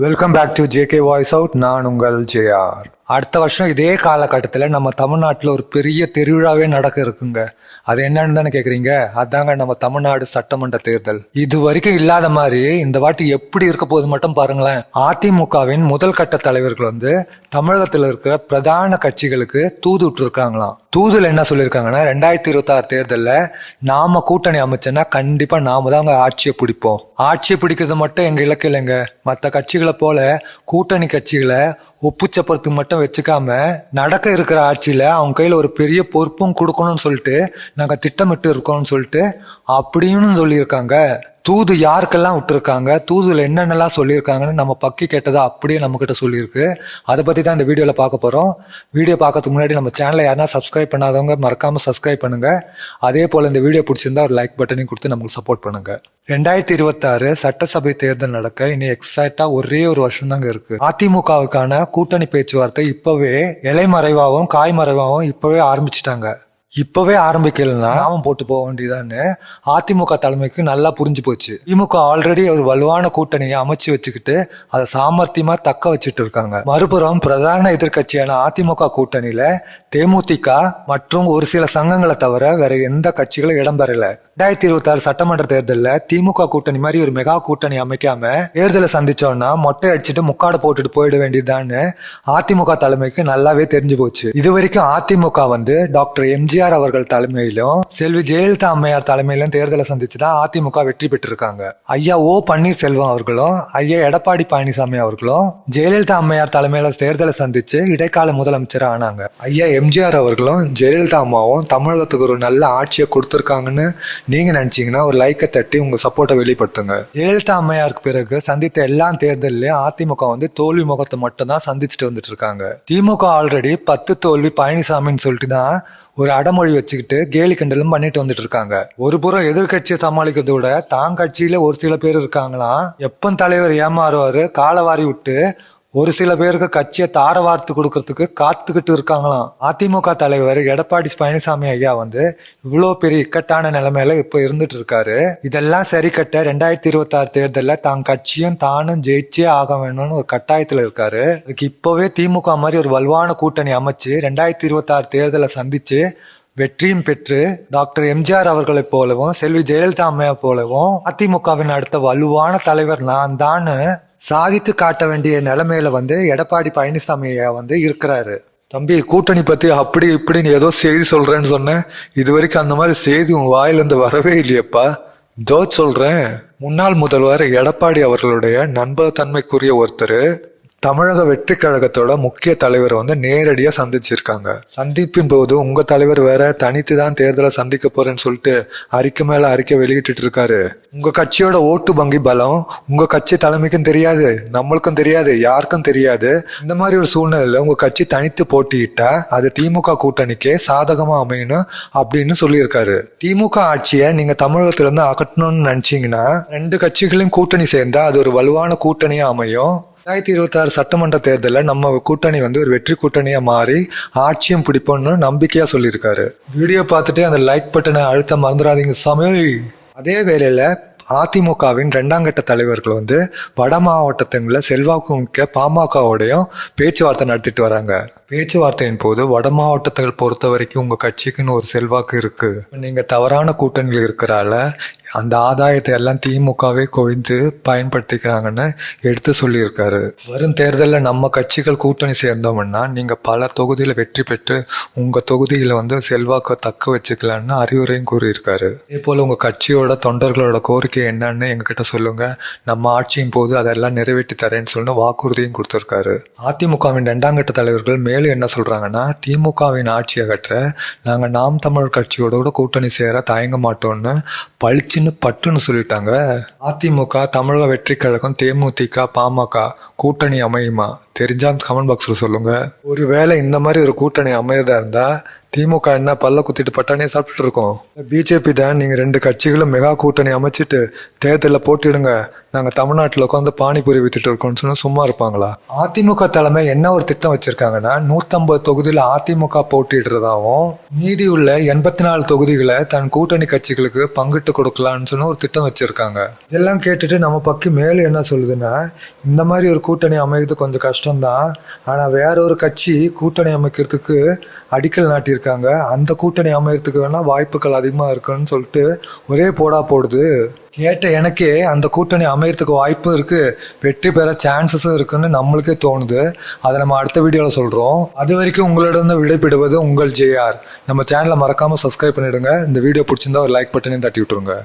Welcome back to JK voice out நான் உங்கள் JR அடுத்த வருஷம் இதே காலகட்டத்தில் நம்ம தமிழ்நாட்டில் ஒரு பெரிய திருவிழாவே நடக்க இருக்குங்க. அது என்னன்னு தானே கேட்குறீங்க அதாங்க நம்ம தமிழ்நாடு சட்டமன்ற தேர்தல். இது வரைக்கும் இல்லாத மாதிரி இந்த வாட்டி எப்படி இருக்க போகுது மட்டும் பாருங்களேன். அதிமுகவின் முதல் கட்ட தலைவர்கள் வந்து தமிழகத்தில் இருக்கிற பிரதான கட்சிகளுக்கு தூது விட்டுருக்காங்களாம் தூதுல என்ன சொல்லியிருக்காங்கன்னா ரெண்டாயிரத்தி இருபத்தாறு தேர்தலில் நாம கூட்டணி அமைச்சோன்னா கண்டிப்பாக நாம தான் அங்கே ஆட்சியை பிடிப்போம். ஆட்சியை பிடிக்கிறது மட்டும் எங்கள் இலக்கு இல்லைங்க. மற்ற கட்சிகளை போல கூட்டணி கட்சிகளை ஒப்புச்சப்படுத்து மட்டும் வச்சுக்காம நடக்க இருக்கிற ஆட்சியில் அவங்க கையில் ஒரு பெரிய பொறுப்பும் கொடுக்கணும்னு சொல்லிட்டு நாங்கள் திட்டமிட்டு இருக்கோம்னு சொல்லிட்டு அப்படின்னு சொல்லியிருக்காங்க. தூது யாருக்கெல்லாம் விட்டுருக்காங்க? தூதுல என்னென்னலாம் சொல்லியிருக்காங்கன்னு நம்ம பக்கி கேட்டதை அப்படியே நம்மக்கிட்ட சொல்லியிருக்கு. அதை பற்றி தான் இந்த வீடியோவில் பார்க்க போகிறோம் வீடியோ பார்க்கறதுக்கு முன்னாடி நம்ம சேனலை யாருனா சப்ஸ்கிரைப் பண்ணாதவங்க மறக்காமல் சப்ஸ்கிரைப் பண்ணுங்கள் அதே போல் இந்த வீடியோ பிடிச்சிருந்தா ஒரு லைக் பட்டனையும் கொடுத்து நமக்கு சப்போர்ட் பண்ணுங்கள் ரெண்டாயிரத்தி இருபத்தாறு சட்டசபை தேர்தல் நடக்க இனி எக்ஸாக்டா ஒரே ஒரு வருஷம் தாங்க இருக்கு. அதிமுகவுக்கான கூட்டணி பேச்சுவார்த்தை இப்பவே இலைமறைவாகவும் காய்மறைவாகவும் இப்பவே ஆரம்பிச்சிட்டாங்க. இப்பவே ஆரம்பிக்கலன்னா நாமம் போட்டு போக வேண்டியதான்னு அதிமுக தலைமைக்கு நல்லா புரிஞ்சு போச்சு. திமுக ஆல்ரெடி ஒரு வலுவான கூட்டணியை அமைச்சு வச்சுக்கிட்டு அதை சாமர்த்தியமா தக்க வச்சுட்டு இருக்காங்க. மறுபுறம் பிரதான எதிர்க்கட்சியான அதிமுக கூட்டணியில தேமுதிக மற்றும் ஒரு சில சங்கங்களை தவிர வேற எந்த கட்சிகளும் இடம்பெறல ரெண்டாயிரத்தி இருபத்தி ஆறு சட்டமன்ற தேர்தலில் திமுக கூட்டணி மாதிரி ஒரு மெகா கூட்டணி அமைக்காம தேர்தலை சந்திச்சோம்னா மொட்டை அடிச்சுட்டு முக்காடு போட்டுட்டு போயிட வேண்டியதுதான்னு அதிமுக தலைமைக்கு நல்லாவே தெரிஞ்சு போச்சு. இது வரைக்கும் அதிமுக வந்து டாக்டர் எம்ஜி எம்ஜிஆர் அவர்கள் தலைமையிலும் செல்வி ஜெயலலிதா அம்மையார் தலைமையிலும் தேர்தலை சந்திச்சு தான் அதிமுக வெற்றி பெற்றிருக்காங்க. ஐயா ஓ பன்னீர்செல்வம் அவர்களும் ஐயா எடப்பாடி பழனிசாமி அவர்களும் ஜெயலலிதா அம்மையார் தலைமையில தேர்தலை சந்திச்சு இடைக்கால முதலமைச்சர் ஆனாங்க. ஐயா எம்ஜிஆர் அவர்களும் ஜெயலலிதா அம்மாவும் தமிழகத்துக்கு ஒரு நல்ல ஆட்சியை கொடுத்துருக்காங்கன்னு நீங்க நினைச்சீங்கன்னா ஒரு லைக்கை தட்டி உங்க சப்போர்ட்டை வெளிப்படுத்துங்க. ஜெயலலிதா அம்மையாருக்கு பிறகு சந்தித்த எல்லா தேர்தலையும் அதிமுக வந்து தோல்வி முகத்தை மட்டும் தான் சந்திச்சுட்டு வந்துட்டு இருக்காங்க. திமுக ஆல்ரெடி பத்து தோல்வி பழனிசாமின்னு சொல்லிட்டு தான் ஒரு அடமொழி வச்சுக்கிட்டு கேலி கிண்டலும் பண்ணிட்டு வந்துட்டு இருக்காங்க. ஒரு புறம் எதிர்கட்சியை சமாளிக்கிறத விட தான் கட்சியில ஒரு சில பேர் இருக்காங்களாம். எப்பன் தலைவர் ஏமாறுவாரு காலவாரி விட்டு ஒரு சில பேருக்கு கட்சியை தார வார்த்து கொடுக்கறதுக்கு காத்துக்கிட்டு இருக்காங்களாம். அதிமுக தலைவர் எடப்பாடி பழனிசாமி ஐயா வந்து இவ்வளோ பெரிய இக்கட்டான நிலைமையில இப்போ இருந்துட்டு இருக்காரு. இதெல்லாம் சரி கட்ட ரெண்டாயிரத்தி இருபத்தி ஆறு தேர்தலில் தான் கட்சியும் தானும் ஜெயிச்சே ஆக வேணும்னு ஒரு கட்டாயத்தில் இருக்காரு. அதுக்கு இப்போவே திமுக மாதிரி ஒரு வலுவான கூட்டணி அமைச்சு ரெண்டாயிரத்தி இருபத்தி ஆறு தேர்தலை சந்திச்சு வெற்றியும் பெற்று டாக்டர் எம்ஜிஆர் அவர்களைப் போலவும் செல்வி ஜெயலலிதா அம்மையா போலவும் அதிமுகவின் அடுத்த வலுவான தலைவர் நான் தான் சாதித்து காட்ட வேண்டிய நிலைமையில வந்து எடப்பாடி பழனிசாமி வந்து இருக்கிறாரு. தம்பி கூட்டணி பத்தி அப்படி இப்படின்னு ஏதோ செய்தி சொல்றேன்னு சொன்னேன். இது வரைக்கும் அந்த மாதிரி செய்தி உன் வாயிலிருந்து வரவே இல்லையப்பா. இதோ சொல்றேன். முன்னாள் முதல்வர் எடப்பாடி அவர்களுடைய நண்பகத்தன்மைக்குரிய ஒருத்தர் தமிழக வெற்றி கழகத்தோட முக்கிய தலைவர் வந்து நேரடியாக சந்திச்சிருக்காங்க. சந்திப்பின் போது உங்க தலைவர் வேற தனித்து தான் தேர்தலை சந்திக்க போறேன்னு சொல்லிட்டு அறிக்கை மேல அறிக்கை வெளியிட்டு இருக்காரு. உங்க கட்சியோட ஓட்டு வங்கி பலம் உங்க கட்சி தலைமைக்கும் தெரியாது நம்மளுக்கும் தெரியாது யாருக்கும் தெரியாது. இந்த மாதிரி ஒரு சூழ்நிலையில உங்க கட்சி தனித்து போட்டியிட்டா அது திமுக கூட்டணிக்கே சாதகமா அமையணும் அப்படின்னு சொல்லியிருக்காரு. திமுக ஆட்சியை நீங்க தமிழகத்துலேருந்து அகற்றணும்னு நினைச்சீங்கன்னா ரெண்டு கட்சிகளையும் கூட்டணி சேர்ந்தா அது ஒரு வலுவான கூட்டணியா அமையும். ரெண்டாயிரத்தி இருபத்தாறு சட்டமன்ற தேர்தலில் நம்ம கூட்டணி வந்து ஒரு வெற்றி கூட்டணியாக மாறி ஆட்சியும் பிடிப்போம்னு நம்பிக்கையாக சொல்லியிருக்காரு. வீடியோ பார்த்துட்டு அந்த லைக் பட்டனை அழுத்த மறந்துடாதீங்க சமையல் அதே வேளையில் அதிமுகவின் ரெண்டாம் கட்ட தலைவர்கள் வந்து வட மாவட்டத்துங்களில் செல்வாக்கு மிக்க பாமகவோடையும் பேச்சுவார்த்தை நடத்திட்டு வராங்க. பேச்சுவார்த்தையின் போது வட மாவட்டத்தை பொறுத்த வரைக்கும் உங்க கட்சிக்குன்னு ஒரு செல்வாக்கு இருக்கு. நீங்க தவறான கூட்டணியில் இருக்கிறால அந்த ஆதாயத்தை எல்லாம் திமுகவே குவிந்து பயன்படுத்திக்கிறாங்கன்னு எடுத்து சொல்லியிருக்காரு. வரும் தேர்தலில் நம்ம கட்சிகள் கூட்டணி சேர்ந்தோம்னா நீங்க பல தொகுதியில் வெற்றி பெற்று உங்க தொகுதியில் வந்து செல்வாக்கை தக்க வச்சுக்கலான்னு அறிவுரையும் கூறியிருக்காரு. இதே போல உங்க கட்சியோட தொண்டர்களோட கோரிக்கை என்னன்னு எங்ககிட்ட சொல்லுங்க. நம்ம ஆட்சியின் போது அதெல்லாம் நிறைவேற்றி தரேன்னு சொல்லி வாக்குறுதியும் கொடுத்துருக்காரு. அதிமுகவின் ரெண்டாம் கட்ட தலைவர்கள் மேலும் என்ன சொல்றாங்கன்னா திமுகவின் ஆட்சியை அகற்ற நாங்க நாம் தமிழர் கட்சியோட கூட கூட்டணி சேர தயங்க மாட்டோம்னு பளிச்சுன்னு பட்டுன்னு சொல்லிட்டாங்க. அதிமுக தமிழக வெற்றி கழகம் தேமுதிக பாமக கூட்டணி அமையுமா? தெரிஞ்சா கமெண்ட் பாக்ஸில் சொல்லுங்க. ஒருவேளை இந்த மாதிரி ஒரு கூட்டணி அமையதா இருந்தால் திமுக என்ன பல்ல குத்திட்டு பட்டானே சாப்பிட்டுட்டு இருக்கோம். பிஜேபி தான் நீங்கள் ரெண்டு கட்சிகளும் மெகா கூட்டணி அமைச்சிட்டு தேர்தலில் போட்டிடுங்க. நாங்கள் தமிழ்நாட்டில் உட்காந்து பானிபூரி வித்துட்டு இருக்கோம்னு சொன்னால் சும்மா இருப்பாங்களா? அதிமுக தலைமை என்ன ஒரு திட்டம் வச்சுருக்காங்கன்னா நூற்றம்பது தொகுதியில் அதிமுக போட்டிடுறதாவும் மீதி உள்ள எண்பத்தி நாலு தொகுதிகளை தன் கூட்டணி கட்சிகளுக்கு பங்கிட்டு கொடுக்கலான்னு சொன்ன ஒரு திட்டம் வச்சுருக்காங்க. இதெல்லாம் கேட்டுட்டு நம்ம பக்கம் மேலும் என்ன சொல்லுதுன்னா இந்த மாதிரி ஒரு கூட்டணி அமைகிறது கொஞ்சம் கஷ்டம்தான். ஆனால் வேற ஒரு கட்சி கூட்டணி அமைக்கிறதுக்கு அடிக்கல் நாட்டியிருக்காங்க. அந்த கூட்டணி அமைகிறதுக்கு வேணால் வாய்ப்புகள் அதிகமாக இருக்குன்னு சொல்லிட்டு ஒரே போடா போடுது. கேட்ட எனக்கே அந்த கூட்டணி அமையறதுக்கு வாய்ப்பும் இருக்கு. வெற்றி பெற சான்சஸும் இருக்குன்னு நம்மளுக்கே தோணுது. அதை நம்ம அடுத்த வீடியோவில் சொல்கிறோம் அது வரைக்கும் உங்களிடம் விடைபெறுவது உங்கள் ஜேஆர் நம்ம சேனலை மறக்காமல் சப்ஸ்கிரைப் பண்ணிவிடுங்க இந்த வீடியோ பிடிச்சிருந்தா ஒரு லைக் பட்டனையும் தட்டி விட்டுருங்க.